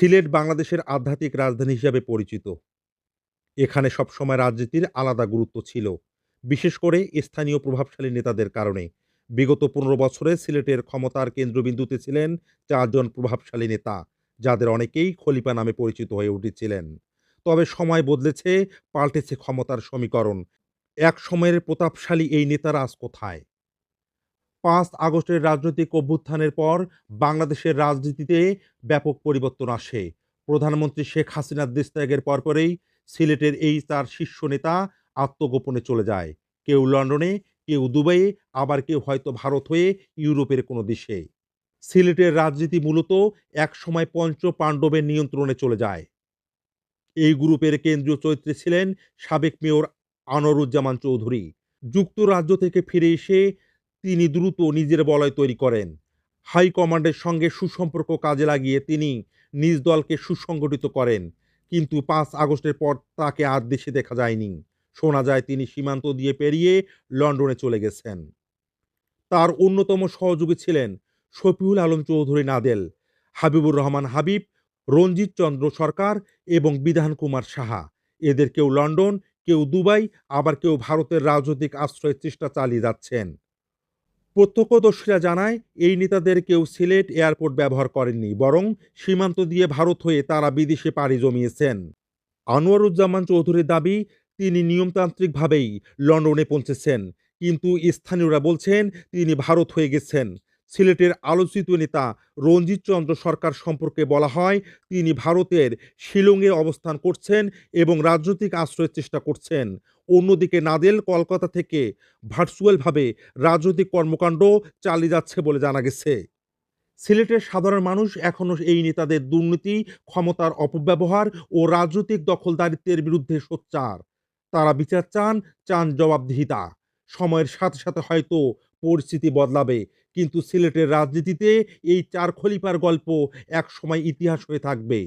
সিলেট বাংলাদেশের আধ্যাত্মিক রাজধানী হিসাবে পরিচিত। এখানে সবসময় রাজনীতির আলাদা গুরুত্ব ছিল, বিশেষ করে স্থানীয় প্রভাবশালী নেতাদের কারণে। বিগত পনেরো বছরে সিলেটের ক্ষমতার কেন্দ্রবিন্দুতে ছিলেন চারজন প্রভাবশালী নেতা, যাদের অনেকেই খলিফা নামে পরিচিত হয়ে উঠেছিলেন। তবে সময় বদলেছে, পাল্টেছে ক্ষমতার সমীকরণ। এক সময়ের প্রতাপশালী এই নেতারা আজ কোথায়? পাঁচ আগস্টের রাজনৈতিক অভ্যুত্থানের পর বাংলাদেশের রাজনীতিতে ব্যাপক পরিবর্তন আসে। প্রধানমন্ত্রী শেখ হাসিনার দেশত্যাগের পরপরেই সিলেটের এই তার শীর্ষ নেতা আত্মগোপনে চলে যায়। কেউ লন্ডনে, কেউ দুবাইয়ে, আবার কেউ হয়তো ভারত হয়ে ইউরোপের কোনো দেশে। সিলেটের রাজনীতি মূলত এক সময় পঞ্চ পাণ্ডবের নিয়ন্ত্রণে চলে যায়। এই গ্রুপের কেন্দ্রীয় চরিত্রে ছিলেন সাবেক মেয়র আনোয়ারুজ্জামান চৌধুরী। যুক্তরাজ্য থেকে ফিরে এসে তিনি দ্রুত নিজের বলয় তৈরি করেন। হাইকমান্ডের সঙ্গে সুসম্পর্ক কাজে লাগিয়ে তিনি নিজ দলকে সুসংগঠিত করেন, কিন্তু পাঁচ আগস্টের পর তাকে আর দেশে দেখা যায়নি। শোনা যায় তিনি সীমান্ত দিয়ে পেরিয়ে লন্ডনে চলে গেছেন। তার অন্যতম সহযোগী ছিলেন শফিউল আলম চৌধুরী নাদেল, হাবিবুর রহমান হাবিব, রঞ্জিত চন্দ্র সরকার এবং বিধান কুমার সাহা। এদের কেউ লন্ডন, কেউ দুবাই, আবার কেউ ভারতের রাজনৈতিক আশ্রয়ের চেষ্টা চালিয়ে যাচ্ছেন। প্রত্যক্ষদর্শীরা জানায়, এই নেতাদের কেউ সিলেট এয়ারপোর্ট ব্যবহার করেননি, বরং সীমান্ত দিয়ে ভারত হয়ে তারা বিদেশে পাড়ি জমিয়েছেন। আনোয়ারুজ্জামান চৌধুরীর দাবি, তিনি নিয়মতান্ত্রিকভাবেই লন্ডনে পৌঁছেছেন, কিন্তু স্থানীয়রা বলছেন, তিনি ভারত হয়ে গেছেন। সিলেটের আলোচিত নেতা রঞ্জিত চন্দ্র সরকার সম্পর্কে বলা হয়, তিনি ভারতের শিলংয়ে অবস্থান করছেন এবং রাজনৈতিক আশ্রয়ের চেষ্টা করছেন। অন্যদিকে নাদেল কলকাতা থেকে ভার্চুয়ালভাবে রাজনৈতিক কর্মকাণ্ড চালিয়ে যাচ্ছে বলে জানা গেছে। সিলেটের সাধারণ মানুষ এখনও এই নেতাদের দুর্নীতি, ক্ষমতার অপব্যবহার ও রাজনৈতিক দখলদারিত্বের বিরুদ্ধে সোচ্চার। তারা বিচার চান চান জবাবদিহিতা। সময়ের সাথে সাথে হয়তো পরিস্থিতি বদলাবে, কিন্তু সিলেটের রাজনীতিতে এই চার খলিফার গল্প এক সময় ইতিহাস হয়ে থাকবে।